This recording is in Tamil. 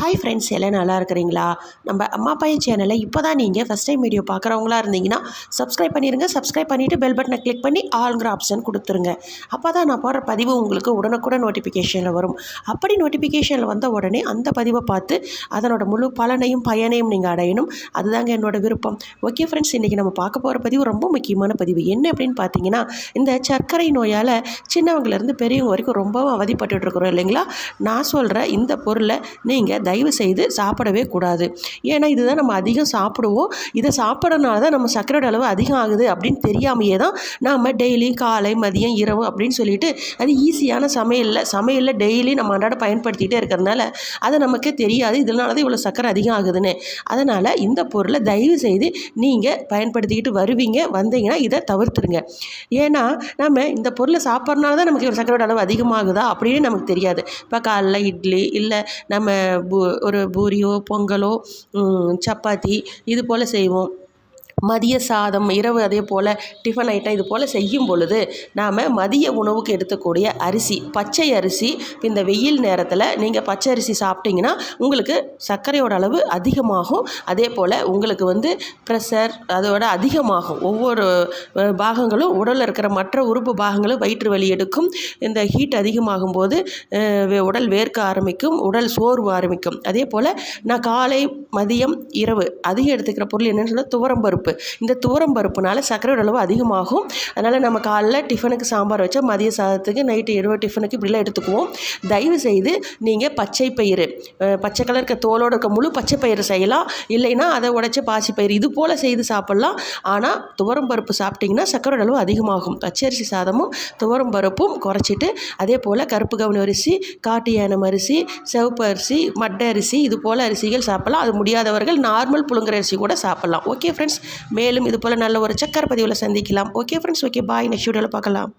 ஹாய் ஃப்ரெண்ட்ஸ் எல்லாம் நல்லா இருக்கிறீங்களா? நம்ம அம்மா பையன் சேனலை இப்போ தான் நீங்கள் ஃபஸ்ட் டைம் வீடியோ பார்க்குறவங்களா இருந்தீங்கன்னா சப்ஸ்கிரைப் பண்ணிடுங்க சப்ஸ்கிரைப் பண்ணிவிட்டு பெல் பட்டனை கிளிக் பண்ணி ஆளுங்கிற ஆப்ஷன் கொடுத்துருங்க. அப்போ தான் நான் போடுற பதிவு உங்களுக்கு உடனுக்குடன் நோட்டிஃபிகேஷனில் வரும். அப்படி நோட்டிஃபிகேஷனில் வந்த உடனே அந்த பதிவை பார்த்து அதனோட முழு பலனையும் பயனையும் நீங்கள் அடையணும். அதுதாங்க என்னோட விருப்பம். ஓகே ஃப்ரெண்ட்ஸ் இன்றைக்கி நம்ம பார்க்க போகிற பதிவு ரொம்ப முக்கியமான பதிவு. என்ன அப்படின்னு பார்த்தீங்கன்னா இந்த சர்க்கரை நோயால் சின்னவங்கலேருந்து பெரியவங்க வரைக்கும் ரொம்பவும் அவதிப்பட்டுருக்குறோம் இல்லைங்களா? நான் சொல்கிற இந்த பொருளை நீங்கள் தயவு செய்து சாப்பிடவே கூடாது. ஏன்னா இதுதான் நம்ம அதிகம் சாப்பிடுவோம். இதை சாப்பிட்றதுனால தான் நம்ம சர்க்கரையோட அளவு அதிகம் ஆகுது அப்படின்னு தெரியாமையே தான் நாம் டெய்லி காலை மதியம் இரவு அப்படின்னு சொல்லிட்டு அது ஈஸியான சமையலில் சமையலில் டெய்லி நம்ம அன்றாட பயன்படுத்திகிட்டே இருக்கிறதுனால அது நமக்கு தெரியாது. இதனால தான் இவ்வளோ சர்க்கரை அதிகம் ஆகுதுன்னு. அதனால் இந்த பொருளை தயவு செய்து நீங்கள் பயன்படுத்திக்கிட்டு வருவீங்க. வந்தீங்கன்னா இதை தவிர்த்துருங்க. ஏன்னா நம்ம இந்த பொருளை சாப்பிட்றதுனால தான் நமக்கு சர்க்கரையோட அளவு அதிகமாகுதா அப்படின்னு நமக்கு தெரியாது. இப்போ காலைல இட்லி இல்லை நம்ம பூ ஒரு பூரியோ பொங்கலோ சப்பாத்தி இது போல் செய்வோம். மதிய சாதம் இரவு அதே போல் டிஃபன் ஐட்டம் இது போல் செய்யும் பொழுது நாம் மதிய உணவுக்கு எடுத்துக்கூடிய அரிசி பச்சை அரிசி இந்த வெயில் நேரத்தில் நீங்கள் பச்சை அரிசி சாப்பிட்டீங்கன்னா உங்களுக்கு சர்க்கரையோட அளவு அதிகமாகும். அதே போல் உங்களுக்கு வந்து ப்ரெஷர் அதோட அதிகமாகும். ஒவ்வொரு பாகங்களும் உடலில் இருக்கிற மற்ற உறுப்பு பாகங்களும் வயிற்று வலி எடுக்கும். இந்த ஹீட் அதிகமாகும் போது உடல் வேர்க்க ஆரம்பிக்கும் உடல் சோர்வு ஆரம்பிக்கும். அதே போல் நான் காலை மதியம் இரவு அதிகம் எடுத்துக்கிற பொருள் என்னென்னு சொன்னால் துவரம்பருப்பு பருப்பு. பருப்பு. இந்த துவரம் பருப்புனால சர்க்கரையோட அளவு அதிகமாகும். அதனால் நம்ம காலைல டிஃபனுக்கு சாம்பார் வச்சா மதிய சாதத்துக்கு நைட்டு இரவு டிஃபனுக்கு இப்படிலாம் எடுத்துக்குவோம். தயவு செய்து நீங்கள் பச்சை பயிறு பச்சை கலர் இருக்க தோலோடு இருக்க முழு பச்சை பயிறு செய்யலாம். இல்லைன்னா அதை உடச்ச பாசி பயிறு இது போல் செய்து சாப்பிட்லாம். ஆனால் துவரம் பருப்பு சாப்பிட்டிங்கன்னா சர்க்கரை அளவு அதிகமாகும். பச்சரிசி சாதமும் துவரம் பருப்பும் குறைச்சிட்டு அதே போல் கருப்பு கவுனி அரிசி காட்டு யானம் அரிசி சிவப்பு அரிசி மட்டை அரிசி இது போல் அரிசிகள் சாப்பிட்லாம். அது முடியாதவர்கள் நார்மல் புழுங்கல் அரிசி கூட சாப்பிட்லாம். Okay friends. மேலும் இது போல் நல்ல ஒரு சக்கர பதிவில் சந்திக்கலாம் okay friends okay bye next வீடியோவில் பார்க்கலாம்.